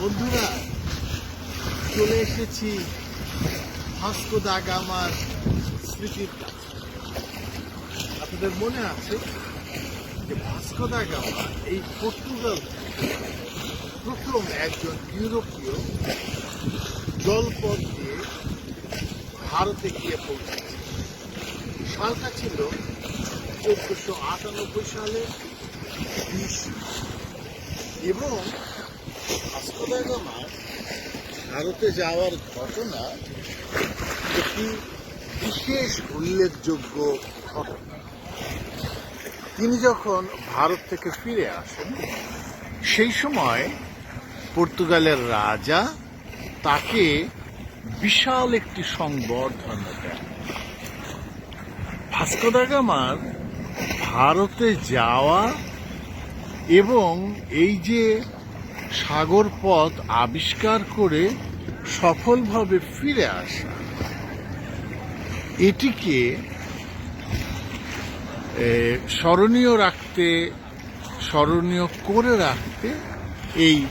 বন্ধুরা, চলে এসেছি ভাস্কো দা গামার স্মৃতির কাছে। আপনাদের মনে আছে যে ভাস্কো দা গামা এই পর্তুগাল প্রথম একজন ইউরোপীয় জলপথ দিয়ে ভারতে গিয়ে পৌঁছেছে। সালটা ছিল চোদ্দশো আটানব্বই সালে। এবং ভারতে যাওয়ার ঘটনা একটি বিশেষ উল্লেখযোগ্য ঘটনা। তিনি যখন ভারত থেকে ফিরে আসেন, সেই সময় পর্তুগালের রাজা তাকে বিশাল একটি সংবর্ধনা দেন। ভাস্কো ভারতে যাওয়া এবং এই যে সাগর পথ আবিষ্কার করে সফলভাবে ফিরে আসা। এটিকে স্মরণীয় রাখতে, স্মরণীয় করে রাখতে এই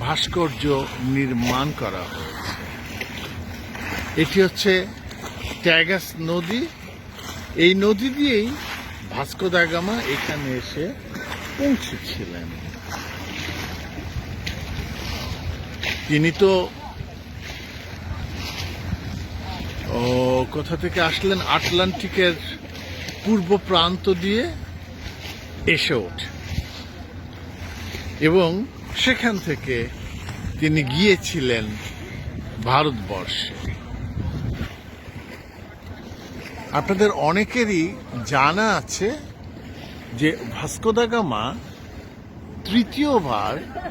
ভাস্কর্য নির্মাণ করা হয়েছে। এটি হচ্ছে ট্যাগাস নদী। এই নদী দিয়েই ভাস্কো দা গামা এখানে এসে পৌঁছেছিলেন। তিনি তো, ও, কোথা থেকে আসলেন? আটলান্টিকের পূর্ব প্রান্ত দিয়ে এসে ওঠে। এবং সেখান থেকে তিনি গিয়েছিলেন ভারতবর্ষে। আপনাদের অনেকেরই জানা আছে যে ভাস্কো দা গামা তৃতীয়বার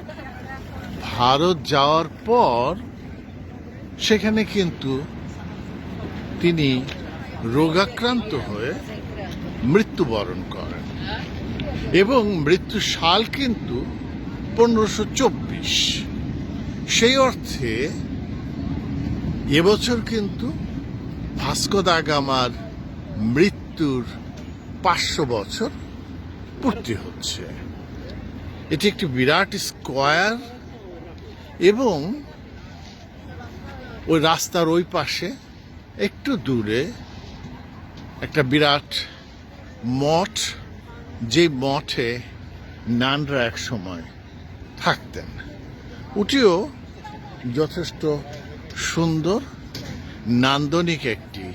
ভারত যাওয়ার পর সেখানে কিন্তু তিনি রোগাক্রান্ত হয়ে মৃত্যুবরণ করেন। এবং মৃত্যু সাল কিন্তু পনেরোশো চব্বিশ। সেই অর্থে এবছর কিন্তু ভাস্কো দা গামার মৃত্যুর পাঁচশো বছর পূর্তি হচ্ছে। এটি একটি বিরাট স্কোয়ার এবং ওই রাস্তার ওই পাশে একটু দূরে একটা বিরাট মঠ যে মঠে নানরা এক সময় থাকতেন। ওটিও যথেষ্ট সুন্দর, নান্দনিক একটি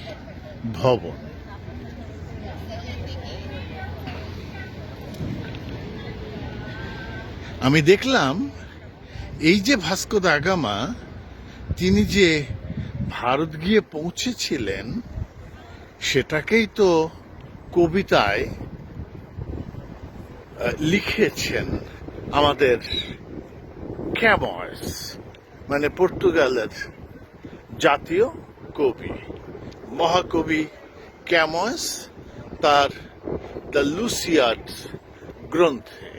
ভবন। আমি দেখলাম এই যে ভাস্কো দা গামা তিনি যে ভারত গিয়ে পৌঁছেছিলেন, সেটাকেই তো কবিতায় লিখেছেন আমাদের ক্যামস মানে পর্তুগালের জাতীয় কবি। মহাকবি ক্যামস তার দ্য লুসিয়াড গ্রন্থে।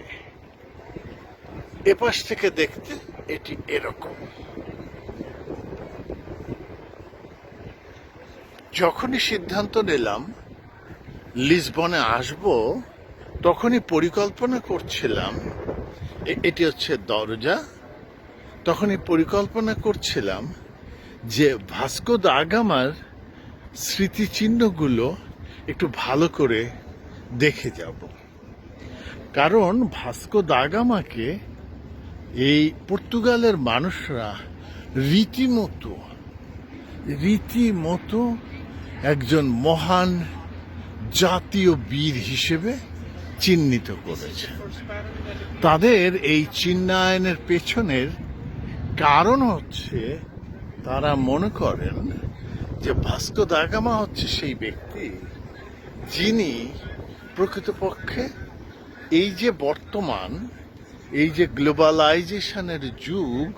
এপাশ থেকে দেখতে এটি এরকম। যখনই সিদ্ধান্ত নিলাম লিসবনে আসব, তখনই পরিকল্পনা করছিলাম এটি হচ্ছে দরজা, তখনই পরিকল্পনা করছিলাম যে ভাস্কো দা গামার স্মৃতিচিহ্নগুলো একটু ভালো করে দেখে যাব। কারণ ভাস্কো দা গামাকে এই পর্তুগালের মানুষরা রীতিমতো রীতিমতো একজন মহান জাতীয় বীর হিসেবে চিহ্নিত করেছে। তাদের এই চিহ্নায়নের পেছনের কারণ হচ্ছে, তারা মনে করেন যে ভাস্কো দাগামা হচ্ছে সেই ব্যক্তি যিনি প্রকৃতপক্ষে এই যে বর্তমান এই যে গ্লোবালাইজেশনের যুগ,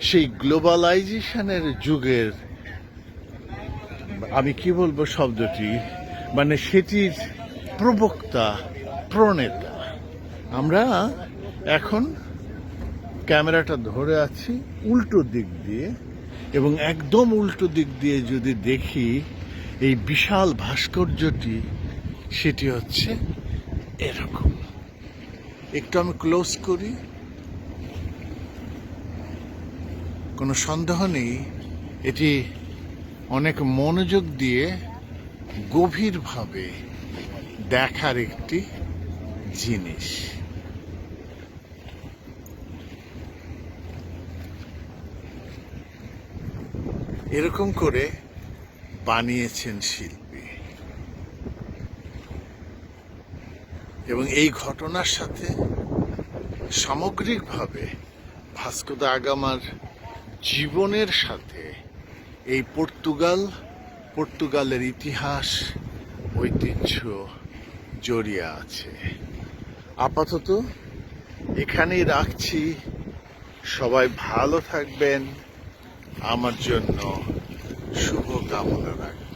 সেই গ্লোবালাইজেশনের যুগের, আমি কি বলব শব্দটি? মানে সেটির প্রবক্তা, প্রণেতা। আমরা এখন ক্যামেরাটা ধরে আছি উল্টো দিক দিয়ে এবং একদম উল্টো দিক দিয়ে যদি দেখি, এই বিশাল ভাস্কর্যটি, সেটি হচ্ছে এরকম। একটু আমি ক্লোজ করি। কোনো সন্দেহ নেই, এটি অনেক মনোযোগ দিয়ে গভীরভাবে দেখার একটি জিনিস। এরকম করে বানিয়েছেন শিল্পী। এবং এই ঘটনার সাথে সামগ্রিকভাবে ভাস্কো দা আগামার জীবনের সাথে এই পর্তুগাল, পর্তুগালের ইতিহাস, ঐতিহ্য জড়িয়ে আছে। আপাতত এখানেই রাখছি। সবাই ভালো থাকবেন। আমার জন্য শুভ কামনা রাখবেন